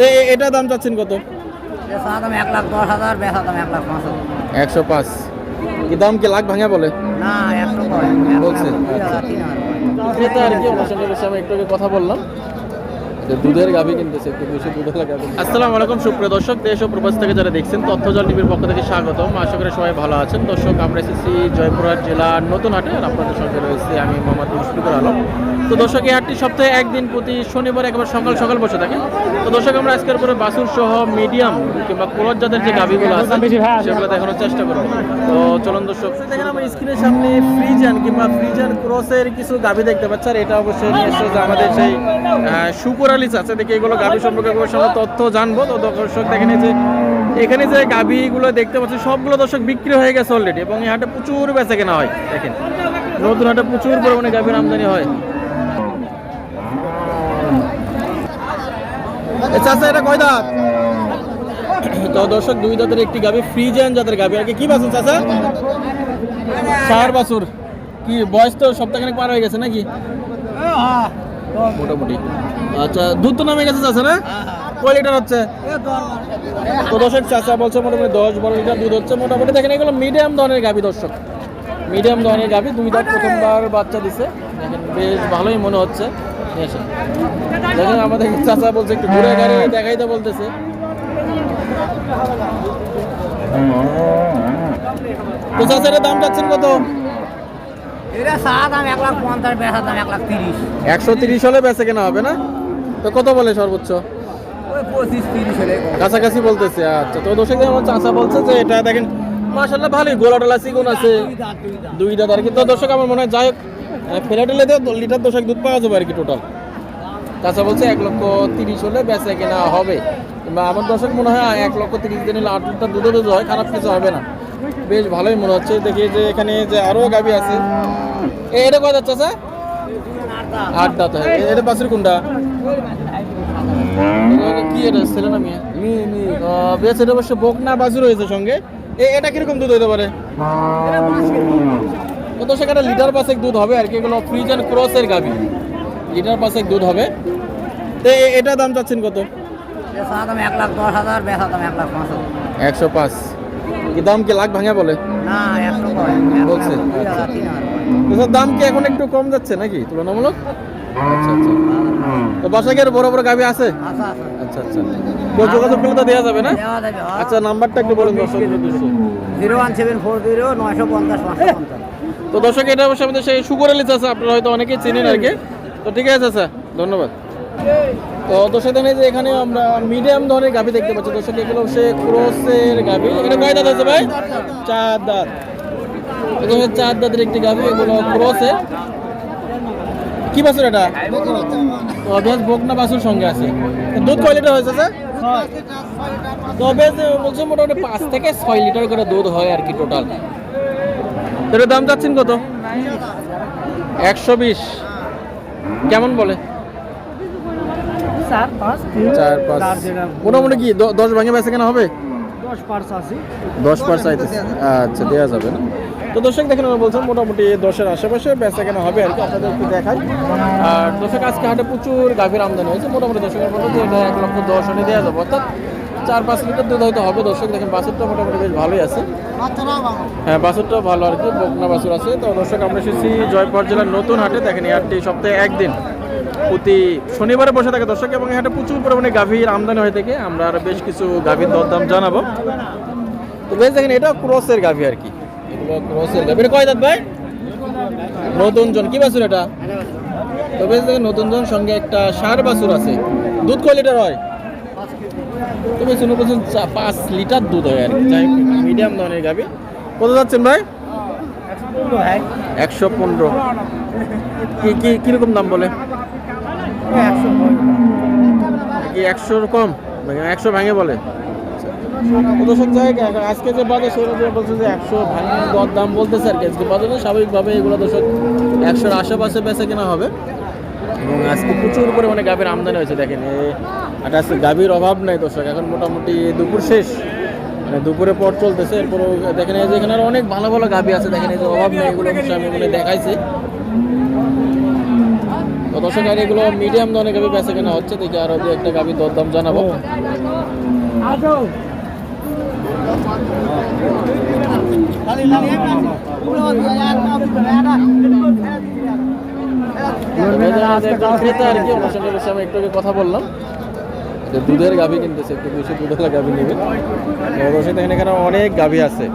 তো এটা দাম চাচ্ছেন কত? এক লাখ দশ হাজার এক লাখ পাঁচ একশো পাঁচ। কি দাম কি লাখ ভাঙা বলে? না একশো বলছে? লাখ দুই হাজার তিন হাজার। কয়। ক্রেতা আর কি ওনার সঙ্গে বেশি আমি একটু কথা বললাম। যে দুধের গাভি কিনতেছে একটু বেশি দুধের গাভি আসসালামু আলাইকুম সুপ্রিয় দর্শক দেশ ও প্রবাস থেকে যারা দেখছেন তথ্য জল টিভির পক্ষ থেকে স্বাগতম। আশা করি সবাই ভালো আছেন। দর্শক আমরা এসেছি জয়পুরহাট জেলার নতুন হাটে আর আপনাদের সঙ্গে রয়েছে আমি মোহাম্মদ মুশফিকুর আলম। তো দর্শক এই হাটটি সপ্তাহে একদিন প্রতি শনিবার একবার সকাল সকাল বসে থাকে তো দর্শক আমরা আজকের পরে বাসুর সহ মিডিয়াম কিংবা কোলর জাতের যে গাভিগুলো আছে সেগুলো দেখানোর চেষ্টা করব। তো চলুন দর্শক। দেখেন আমার স্ক্রিনের সামনে ফ্রিজান কিংবা ফ্রিজান ক্রসের কিছু গাভি দেখতে পাচ্ছি আর এটা অবশ্যই নিয়ে এসেছে যে আমাদের সেই আহ, শুকুর আলী আছে। দেখে এগুলো গাভি সম্পর্কে সময় তথ্য জানব। তো দর্শক দেখেন এই যে এখানে যে গাভিগুলো দেখতে পাচ্ছি সবগুলো দর্শক বিক্রি হয়ে গেছে অলরেডি এবং এই হাটে প্রচুর বেচা কেনা হয়। দেখেন নতুন হাটে প্রচুর পরিমাণে গাভির আমদানি হয়। তো দর্শক, দুই দাঁতের একটি গাভি ফ্রিজেন জাতের গাভি। আর কি বাছুর চাচা? সার বাছুর। কি, বয়স তো সপ্তাহখানেক পার হয়ে গেছে নাকি? মোটামুটি। আচ্ছা দুধ তো নামে গেছে চাচা, না? লিটার হচ্ছে? বলছে মোটামুটি দশ বারো লিটার দুধ হচ্ছে। মোটামুটি দেখেন, এগুলো মিডিয়াম ধরনের গাভি দর্শক। মিডিয়াম ধরনের গাভি। দুই দাঁত প্রথমবার বাচ্চা দিছে। বেশ ভালোই মনে হচ্ছে। দেখেন আমাদের চাচা বলছে একটু ঘুরে গাড়ি দেখাইতে বলতেছে। তো চাচার দাম চাচ্ছেন কত? একশো তিরিশ হলে বেচে কেনা হবে না? তো কত বলে সর্বোচ্চ? কাছাকাছি বলতেছে আচ্ছা। তো দর্শক আমার চাচা বলছে যে এটা দেখেন মাসাল্লাহ ভালোই গোলা টোলা চিকুন আছে। দুই দাঁত আর কি। তো দর্শক আমার মনে হয় যাই হোক ফেরা টেলে লিটার দশক দুধ পাওয়া যাবে আর কি টোটাল চাচা বলছে এক লক্ষ তিরিশ হলে বেচে কেনা হবে। কিংবা আমার দর্শক মনে হয় এক লক্ষ তিরিশ দিন হলে আট লিটার দুধে দুধ হয় খারাপ কিছু হবে না। বেশ ভালোই মনে হচ্ছে। দেখি যে এখানে যে আরও গাবি আছে। এটা কয় যাচ্ছে চাচা? আট দাঁত, হয়। এটা বাছুর কোনটা? কি এটা? ছেলে না মেয়ে? বেশ, এটা অবশ্য বোক না বাছুর হয়েছে সঙ্গে। এটা কীরকম দুধ হতে পারে? কত সেখানে লিটার পাশেক দুধ হবে আর কি এগুলো ফ্রিজ অ্যান্ড ক্রসের গাবি লিটার পাশেক দুধ হবে। তো এটা দাম চাচ্ছেন কত? এক লাখ দশ হাজার বেচা দাম এক লাখ পাঁচ একশো পাঁচ। কি দাম কি লাখ ভাঙা বলে? না বলছে? তো স্যার দাম কি এখন একটু কম যাচ্ছে নাকি তুলনামূলক? আচ্ছা আচ্ছা। তো বড় বড় গাবি আছে? আচ্ছা আচ্ছা আচ্ছা আচ্ছা। তো যোগাযোগ করলে তো দেওয়া যাবে না? আচ্ছা নাম্বারটা একটু বলুন উদ্দেশ্যে তো দর্শক, এটা অবশ্যই আমাদের সেই সুগর আলী চাষা আপনারা হয়তো অনেকেই চেনেন আর কি। তো ঠিক আছে, স্যার, ধন্যবাদ। তো দর্শক, দেখেন যে এখানে আমরা মিডিয়াম ধরনের গাভি দেখতে পাচ্ছি। দর্শক, এগুলো সে ক্রোসের গাভি। এখানে কয় দাঁত আছে ভাই? চার দাঁত। চার দাঁতের একটি গাভি, এগুলো ক্রোসের কি বাছুর এটা? তো বেশ বকনা বাছুর সঙ্গে আছে। দুধ কয় লিটার হয়েছে স্যার তো বেশ বলছে মোটামুটি পাঁচ থেকে ছয় লিটার করে দুধ হয় আর কি টোটাল এটার দাম চাচ্ছেন কত? একশো বিশ। কেমন বলে? চার পাঁচ মোটামুটি কি দশ ভাঙে বেচে কেনা হবে? দশ পাঁচ আশি দশ পার আচ্ছা দেওয়া যাবে না। তো দর্শক দেখেন আমরা বলছেন মোটামুটি দশের আশেপাশে বেচা কেনা হবে আর কি আপনাদের একটু দেখাই। আর দর্শক আজকে হাটে প্রচুর গাভীর আমদানি হয়েছে। মোটামুটি দর্শকের মধ্যে যে এটা এক লক্ষ দশ হলে দেওয়া যাবে। অর্থাৎ চার পাঁচ লিটার দুধ হয়তো হবে। দর্শক দেখেন বাছুরটা মোটামুটি বেশ ভালোই আছে। হ্যাঁ বাছুরটাও ভালো আর কি বকনা বাছুর আছে। তো দর্শক আমরা এসেছি জয়পুর জেলার নতুন হাটে। দেখেন এই হাটটি সপ্তাহে একদিন প্রতি শনিবারে বসে থাকে দর্শক এবং হাটে প্রচুর পরিমাণে গাভীর আমদানি হয়ে থাকে। আমরা আরও বেশ কিছু গাভীর দরদাম জানাব। তো বেশ দেখেন এটা ক্রসের গাভী আর কি। এগুলো ক্রসের গাভী। কয় দাঁত ভাই? নতুন জন। কি বাছুর এটা? তো বেশ দেখেন নতুন জন সঙ্গে একটা সার বাছুর আছে। দুধ কয় লিটার হয়? তুমি শুনে বলছেন চা- পাঁচ লিটার দুধ হয় আর কি। যাই মিডিয়াম ধরনের গাভী। কত যাচ্ছেন ভাই? একশো পনেরো। কি কি কীরকম দাম বলে? কি একশোর কম? একশো ভাঙে বলে। দর্শক জায়গা আজকে যে বাজার সেটা বলছে যে একশো ভাঙে দর দাম বলতেছে আর কি। আজকে বাজারে স্বাভাবিকভাবে এগুলো দর্শক একশোর আশেপাশে বেচা কেনা হবে। এবং আজকে প্রচুর পরিমাণে গাভীর আমদানি হয়েছে দেখেন। আর আজকে গাভীর অভাব নাই দর্শক এখন মোটামুটি দুপুর শেষ। মানে দুপুরে পর চলতেছে এরপর দেখেন এখানে আরও অনেক ভালো ভালো গাভী আছে দেখেন এই যে অভাব নেই এগুলো আমি এখানে দেখাইছি। তো দর্শক আর এগুলো মিডিয়াম দামে গাভি বেচা কেনা হচ্ছে দেখি আরও দু একটা গাভি দরদাম জানাব। একটু কথা বললাম। যে দুধের গাভি কিনতেছে একটু বেশি দুধের গাভি নেবে। এখানে অনেক গাভি আছে।